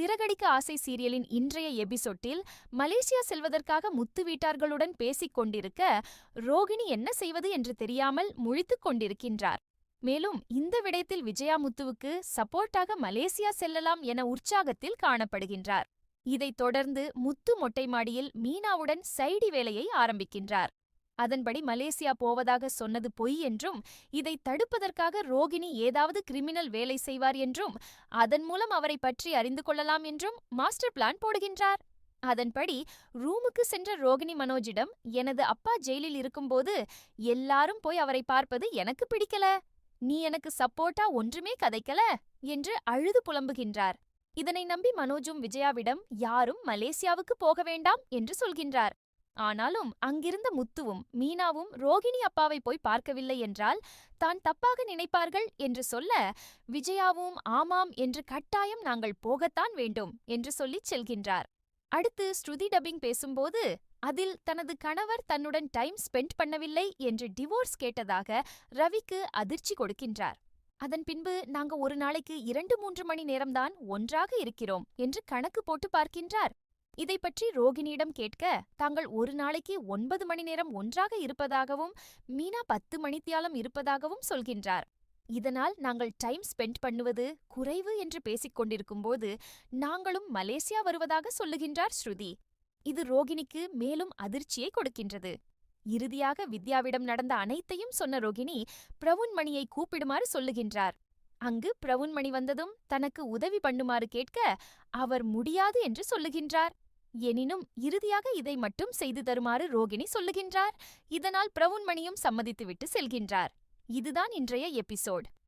சிறகடிக்க ஆசை சீரியலின் இன்றைய எபிசோட்டில் மலேசியா செல்வதற்காக முத்து வீட்டார்களுடன் பேசிக் கொண்டிருக்க ரோகிணி என்ன செய்வது என்று தெரியாமல் முழித்துக் கொண்டிருக்கின்றார். மேலும் இந்த விடயத்தில் விஜயா முத்துவுக்கு சப்போர்ட்டாக மலேசியா செல்லலாம் என உற்சாகத்தில் காணப்படுகின்றார். இதைத் தொடர்ந்து முத்து மொட்டை மாடியில் மீனாவுடன் சைடி வேலையை ஆரம்பிக்கின்றார். அதன்படி மலேசியா போவதாக சொன்னது பொய் என்றும் இதை தடுப்பதற்காக ரோகிணி ஏதாவது கிரிமினல் வேலை செய்வார் என்றும் அதன் மூலம் அவரை பற்றி அறிந்து கொள்ளலாம் என்றும் மாஸ்டர் பிளான் போடுகின்றார். அதன்படி ரூமுக்கு சென்ற ரோகிணி மனோஜிடம் எனது அப்பா ஜெயிலில் இருக்கும்போது எல்லாரும் போய் அவரை பார்ப்பது எனக்கு பிடிக்கல. நீ எனக்கு சப்போர்ட்டா ஒன்றுமே கதைக்கல என்று அழுது புலம்புகின்றார். இதனை நம்பி மனோஜும் விஜயாவிடம் யாரும் மலேசியாவுக்கு போக வேண்டாம் என்று சொல்கின்றார். ஆனாலும் அங்கிருந்த முத்துவும் மீனாவும் ரோகிணி அப்பாவை போய் பார்க்கவில்லை என்றால் தான் தப்பாக நினைப்பார்கள் என்று சொல்ல விஜயாவும் ஆமாம் என்று கட்டாயம் நாங்கள் போகத்தான் வேண்டும் என்று சொல்லிச் செல்கின்றார். அடுத்து ஸ்ருதி டப்பிங் பேசும்போது அதில் தனது கணவர் தன்னுடன் டைம் ஸ்பெண்ட் பண்ணவில்லை என்று டிவோர்ஸ் கேட்டதாக ரவிக்கு அதிர்ச்சி கொடுக்கின்றார். அதன் பின்பு நாங்க ஒரு நாளைக்கு இரண்டு மூன்று மணி நேரம்தான் ஒன்றாக இருக்கிறோம் என்று கணக்கு போட்டு பார்க்கின்றார். இதை பற்றி ரோகிணியிடம் கேட்க தாங்கள் ஒரு நாளைக்கு ஒன்பது மணி நேரம் ஒன்றாக இருப்பதாகவும் மீனா பத்து மணித்தியாலம் இருப்பதாகவும் சொல்கின்றார். இதனால் நாங்கள் டைம் ஸ்பெண்ட் பண்ணுவது குறைவு என்று பேசிக் கொண்டிருக்கும்போது நாங்களும் மலேசியா வருவதாக சொல்லுகின்றார் ஸ்ருதி. இது ரோகிணிக்கு மேலும் அதிர்ச்சியை கொடுக்கின்றது. இறுதியாக வித்யாவிடம் நடந்த அனைத்தையும் சொன்ன ரோகிணி பிரவுன்மணியை கூப்பிடுமாறு சொல்லுகின்றார். அங்கு பிரவுன்மணி வந்ததும் தனக்கு உதவி பண்ணுமாறு கேட்க அவர் முடியாது என்று சொல்லுகின்றார். எனினும் இறுதியாக இதை மட்டும் செய்து தருமாறு ரோகிணி சொல்லுகின்றார். இதனால் பிரவுன்மணியும் சம்மதித்துவிட்டு செல்கின்றார். இதுதான் இன்றைய எபிசோட்.